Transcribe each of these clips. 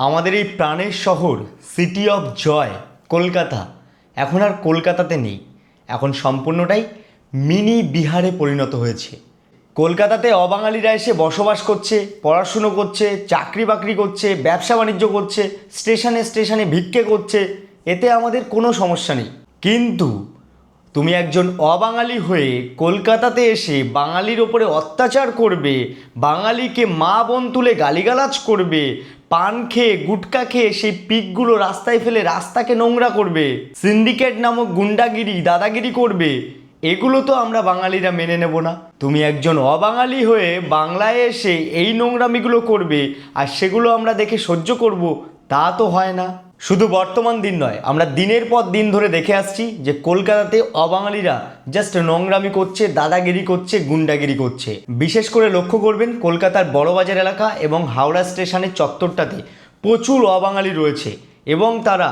আমাদের এই প্রাণের শহর সিটি অফ জয় কলকাতা। এখন আর কলকাতাতে নেই। এখন সম্পূর্ণটাই মিনি বিহারে পরিণত হয়েছে। কলকাতাতে অবাঙালিরা এসে বসবাস করছে, পড়াশুনো করছে চাকরি বাকরি করছে, ব্যবসা বাণিজ্য করছে, স্টেশনে স্টেশনে ভিক্ষে করছে। এতে আমাদের কোনো সমস্যা নেই। কিন্তু তুমি একজন অবাঙালি হয়ে কলকাতাতে এসে বাঙালির ওপরে অত্যাচার করবে, বাঙালিকে মা বোন তুলে গালিগালাজ করবে পান খেয়ে, গুটকা খেয়ে সেই পিকগুলো রাস্তায় ফেলে রাস্তাকে নোংরা করবে। সিন্ডিকেট নামক গুন্ডাগিরি দাদাগিরি করবে। এগুলো তো আমরা বাঙালিরা মেনে নেব না। তুমি একজন অবাঙালি হয়ে বাংলায় এসে এই নোংরামিগুলো করবে, আর সেগুলো আমরা দেখে সহ্য করব, তা তো হয় না। শুধু বর্তমান দিন নয়, আমরা দিনের পর দিন ধরে দেখে আসছি যে কলকাতাতে অবাঙালিরা জাস্ট নোংরামি করছে, দাদাগিরি করছে, গুন্ডাগিরি করছে। বিশেষ করে লক্ষ্য করবেন কলকাতার বড়বাজার এলাকা এবং হাওড়া স্টেশনের চত্বরটাতে প্রচুর অবাঙালি রয়েছে এবং তারা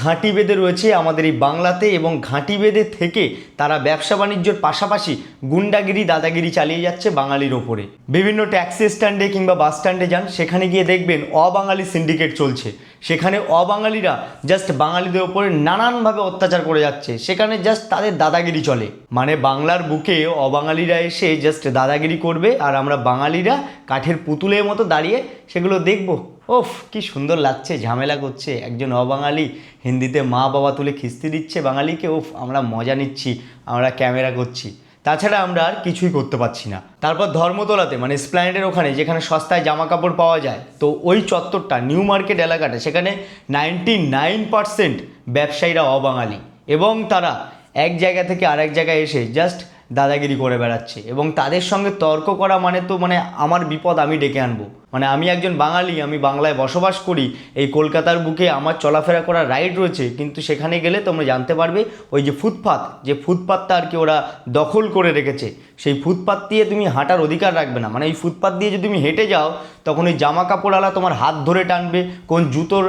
ঘাঁটি বেঁধে রয়েছে আমাদের এই বাংলাতে এবং ঘাঁটি বেঁধে থেকে তারা ব্যবসা বাণিজ্যর পাশাপাশি গুন্ডাগিরি, দাদাগিরি চালিয়ে যাচ্ছে বাঙালির ওপরে। বিভিন্ন ট্যাক্সি স্ট্যান্ডে কিংবা বাস স্ট্যান্ডে যান, সেখানে গিয়ে দেখবেন অবাঙালি সিন্ডিকেট চলছে। সেখানে অবাঙালিরা জাস্ট বাঙালিদের ওপরে নানানভাবে অত্যাচার করে যাচ্ছে। সেখানে জাস্ট তাদের দাদাগিরি চলে। মানে বাংলার বুকে অবাঙালিরা এসে জাস্ট দাদাগিরি করবে আর আমরা বাঙালিরা কাঠের পুতুলের মতো দাঁড়িয়ে সেগুলো দেখব। ওফ, কি সুন্দর লাগছে, ঝামেলা করছে। একজন অবাঙালি হিন্দিতে মা বাবা তুলে খিস্তি দিচ্ছে বাঙালিকে। ওফ, আমরা মজা নিচ্ছি, আমরা ক্যামেরা করছি। তাছাড়া আমরা আর কিছুই করতে পারছি না। তারপর ধর্মতলাতে মানে স্প্ল্যান্ডের ওখানে, যেখানে সস্তায় জামা কাপড় পাওয়া যায়, তো ওই চত্বরটা, নিউ মার্কেট এলাকাটা, সেখানে নাইনটি নাইন পারসেন্ট ব্যবসায়ীরা অবাঙালি। এবং তারা এক জায়গা থেকে আরেক জায়গায় এসে জাস্ট দাদাগিরি করে বেড়াচ্ছে। এবং তাদের সঙ্গে তর্ক করা মানে তো মানে আমার বিপদ আমি ডেকে আনব। মানে আমি একজন বাঙালি, আমি বাংলায় বসবাস করি, এই কলকাতার বুকে আমার চলাফেরা করার রাইট রয়েছে, কিন্তু সেখানে গেলে তোমরা জানতে পারবে ওই যে ফুটপাত, যে ফুটপাতটা আর কি ওরা দখল করে রেখেছে, সেই ফুটপাত দিয়ে তুমি হাঁটার অধিকার রাখবে না। মানে এই ফুটপাত দিয়ে যদি তুমি হেঁটে যাও, তখন ওই জামা কাপড়ওয়ালা তোমার হাত ধরে টানবে, কোন জুতোর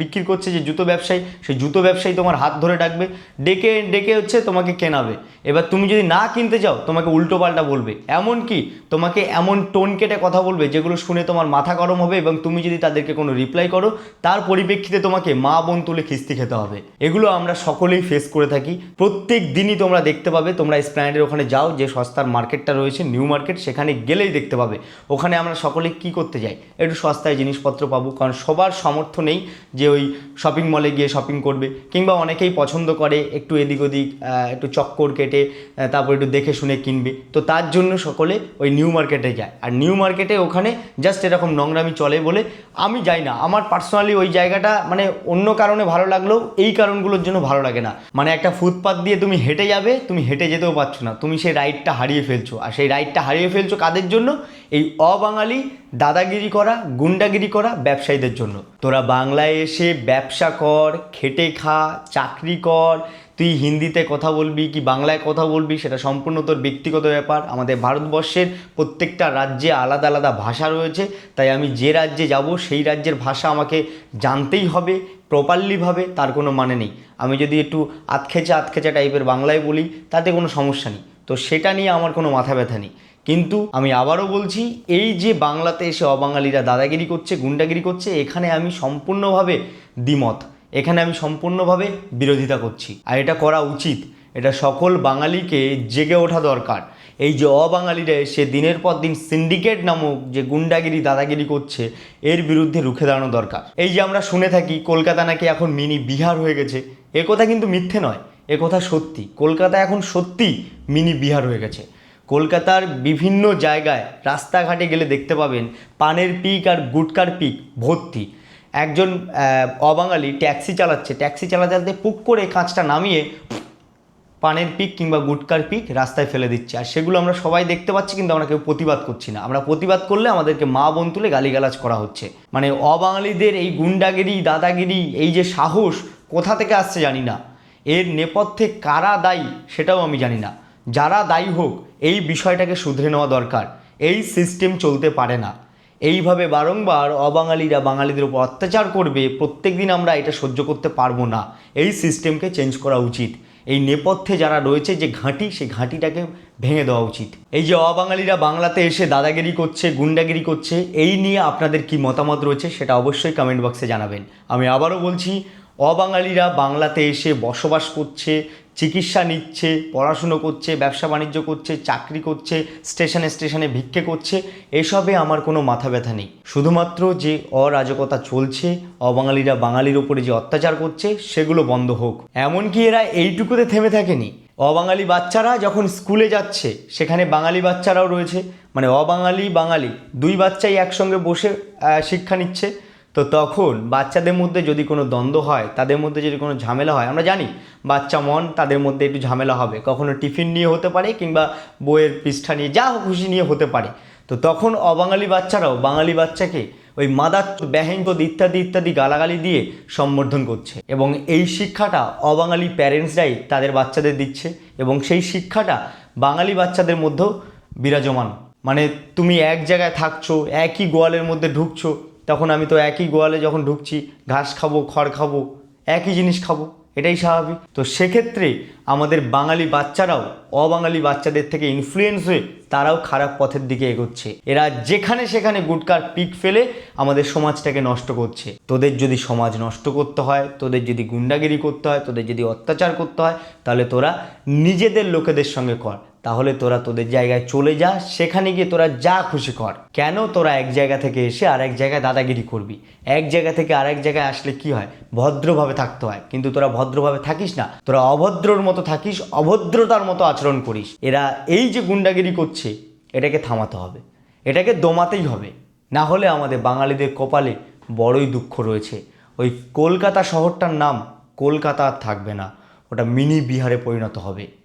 বিক্রি করছে যে জুতো ব্যবসায়ী, সেই জুতো ব্যবসায়ী তোমার হাত ধরে ডাকবে, ডেকে ডেকে হচ্ছে তোমাকে কেনাবে। এবার তুমি যদি না কিনতে চাও তোমাকে উল্টো পাল্টা বলবে। এমন কি তোমাকে এমন টোন কেটে কথা বলবে, যেগুলো শুনে তোমার মাথা গরম হবে এবং তুমি যদি তাদেরকে কোনো রিপ্লাই করো, তার পরিপ্রেক্ষিতে তোমাকে মা বোন তুলে খিস্তি খেতে হবে। এগুলো আমরা সকলেই ফেস করে থাকি। প্রত্যেক দিনই তোমরা দেখতে পাবে, তোমরা স্প্ল্যানেডের ওখানে যাও, যে সস্তার মার্কেটটা রয়েছে নিউ মার্কেট সেখানে গেলেই দেখতে পাবে। ওখানে আমরা সকলে কি করতে যাই? একটু সস্তায় জিনিসপত্র পাবো, কারণ সবার সামর্থ্য নেই যে ওই শপিং মলে গিয়ে শপিং করবে, কিংবা অনেকেই পছন্দ করে একটু এদিক ওদিক একটু চক্কর কেটে তারপর একটু দেখে শুনে কিনবে। তো তার জন্য সকলে ওই নিউ মার্কেটে যায়। আর নিউ মার্কেটে ওখানে জাস্ট এরকম নোংরামি চলে বলে আমি যাই না। আমার পার্সোনালি ওই জায়গাটা মানে অন্য কারণে ভালো লাগলেও এই কারণগুলোর জন্য ভালো লাগে না। মানে একটা ফুটপাথ দিয়ে তুমি হেঁটে যাবে, তুমি হেঁটে যেতেও পারছ না। তুমি সেই রাইডটা হারিয়ে ফেলছো। আর সেই রাইডটা হারিয়ে ফেলছো কাদের জন্য? এই অবাঙালি দাদাগিরি করা, গুন্ডাগিরি করা ব্যবসায়ীদের জন্য। তোরা বাংলায় এসে ব্যবসা কর, খেটে খা, চাকরি কর তুই হিন্দিতে কথা বলবি কি বাংলায় কথা বলবি সেটা সম্পূর্ণ তোর ব্যক্তিগত ব্যাপার। আমাদের ভারতবর্ষের প্রত্যেকটা রাজ্যে আলাদা আলাদা ভাষা রয়েছে। তাই আমি যে রাজ্যে যাব সেই রাজ্যের ভাষা আমাকে জানতেই হবে প্রপারলিভাবে তার কোনো মানে নেই। আমি যদি একটু আতখেচা আতখেচা টাইপের বাংলায় বলি, তাতে কোনো সমস্যা নেই। তো সেটা নিয়ে আমার কোনো মাথা ব্যথা নেই। কিন্তু আমি আবারও বলছি, এই যে বাংলাতে এসে অবাঙালিরা দাদাগিরি করছে, গুন্ডাগিরি করছে, এখানে আমি সম্পূর্ণভাবে দ্বিমত। এখানে আমি সম্পূর্ণভাবে বিরোধিতা করছি। আর এটা করা উচিত। এটা সকল বাঙালিকে জেগে ওঠা দরকার। এই যে অবাঙালিরা এসে দিনের পর দিন সিন্ডিকেট নামক যে গুন্ডাগিরি, দাদাগিরি করছে, এর বিরুদ্ধে রুখে দাঁড়ানো দরকার। এই যে আমরা শুনে থাকি, কলকাতা নাকি এখন মিনি বিহার হয়ে গেছে, এ কথা কিন্তু মিথ্যে নয়, এ কথা সত্যি। কলকাতা এখন সত্যি মিনি বিহার হয়ে গেছে। কলকাতার বিভিন্ন জায়গায় রাস্তাঘাটে গেলে দেখতে পাবেন, পানের পিক আর গুটকার পিক ভর্তি। একজন অবাঙালি ট্যাক্সি চালাচ্ছে। ট্যাক্সি চালাতে চালাতে পুক করে কাঁচটা নামিয়ে পানের পিক কিংবা গুটকার পিক রাস্তায় ফেলে দিচ্ছে। আর সেগুলো আমরা সবাই দেখতে পাচ্ছি, কিন্তু আমরা কেউ প্রতিবাদ করছি না। আমরা প্রতিবাদ করলে আমাদেরকে মা বোন তুলে গালিগালাজ করা হচ্ছে। মানে অবাঙালিদের এই গুন্ডাগিরি, দাদাগিরি, এই যে সাহস কোথা থেকে আসছে জানি না। এর নেপথ্যে কারা দায়ী সেটাও আমি জানি না। যারা দায়ী হোক, এই বিষয়টাকে শুধরে নেওয়া দরকার। এই সিস্টেম চলতে পারে না। এইভাবে বারংবার অবাঙালিরা বাঙালিদের উপর অত্যাচার করবে প্রত্যেক দিন আমরা এটা সহ্য করতে পারব না। এই সিস্টেমকে চেঞ্জ করা উচিত। এই নেপথ্যে যারা রয়েছে, যে ঘাঁটি, সেই ঘাঁটিটাকে ভেঙে দেওয়া উচিত। এই যে অবাঙালিরা বাংলাতে এসে দাদাগিরি করছে, গুন্ডাগিরি করছে, এই নিয়ে আপনাদের কি মতামত রয়েছে সেটা অবশ্যই কমেন্ট বক্সে জানাবেন। আমি আবারও বলছি, অবাঙালিরা বাংলাতে এসে বসবাস করছে চিকিৎসা নিচ্ছে, পড়াশুনো করছে, ব্যবসা বাণিজ্য করছে, চাকরি করছে, স্টেশনে স্টেশনে ভিক্ষে করছে, এসবে আমার কোনো মাথা ব্যথা নেই। শুধুমাত্র যে অরাজকতা চলছে, অবাঙালিরা বাঙালির ওপরে যে অত্যাচার করছে, সেগুলো বন্ধ হোক। এমনকি এরা এইটুকুতে থেমে থাকেনি। অবাঙালি বাচ্চারা যখন স্কুলে যাচ্ছে, সেখানে বাঙালি বাচ্চারাও রয়েছে। মানে অবাঙালি বাঙালি, দুই বাচ্চাই একসঙ্গে বসে শিক্ষা নিচ্ছে। তো তখন বাচ্চাদের মধ্যে যদি কোনো দ্বন্দ্ব হয়, তাদের মধ্যে যদি কোনো ঝামেলা হয়, আমরা জানি বাচ্চা মন তাদের মধ্যে একটু ঝামেলা হবে। কখনো টিফিন নিয়ে হতে পারে কিংবা বইয়ের পৃষ্ঠা নিয়ে, যা খুশি নিয়ে হতে পারে। তো তখন অবাঙালি বাচ্চারাও, বাঙালি বাচ্চাকে ওই মাদার ব্যাহেঙ্গদ ইত্যাদি ইত্যাদি গালাগালি দিয়ে সম্বর্ধন করছে। এবং এই শিক্ষাটা অবাঙালি প্যারেন্টসরাই তাদের বাচ্চাদের দিচ্ছে এবং সেই শিক্ষাটা বাঙালি বাচ্চাদের মধ্যেও বিরাজমান। মানে তুমি এক জায়গায় থাকছো, একই গোয়ালের মধ্যে ঢুকছো তখন আমি তো একই গোয়ালে যখন ঢুকছি, ঘাস খাব, খড় খাব, একই জিনিস খাব, এটাই স্বাভাবিক। তো সেক্ষেত্রে আমাদের বাঙালি বাচ্চারাও, অবাঙালি বাচ্চাদের থেকে ইনফ্লুয়েন্স হয়ে তারাও খারাপ পথের দিকে এগোচ্ছে। এরা যেখানে সেখানে গুটকার পিক ফেলে আমাদের সমাজটাকে নষ্ট করছে। তোদের যদি সমাজ নষ্ট করতে হয়, তোদের যদি গুন্ডাগিরি করতে হয়, তোদের যদি অত্যাচার করতে হয়, তাহলে তোরা নিজেদের লোকেদের সঙ্গে কর। তাহলে তোরা তোদের জায়গায় চলে যা, সেখানে গিয়ে তোরা যা খুশি কর। কেন তোরা এক জায়গা থেকে এসে আর এক জায়গায় দাদাগিরি করবি? এক জায়গা থেকে আরেক জায়গায় আসলে কি হয়? ভদ্রভাবে থাকতে হয়। কিন্তু তোরা ভদ্রভাবে থাকিস না। তোরা অভদ্রর মতো থাকিস, অভদ্রতার মতো আচরণ করিস। এরা এই যে গুন্ডাগিরি করছে, এটাকে থামাতে হবে। এটাকে দমাতেই হবে। না হলে আমাদের বাঙালিদের কপালে বড়ই দুঃখ রয়েছে। ওই কলকাতা শহরটার নাম কলকাতা আর থাকবে না। ওটা মিনি বিহারে পরিণত হবে।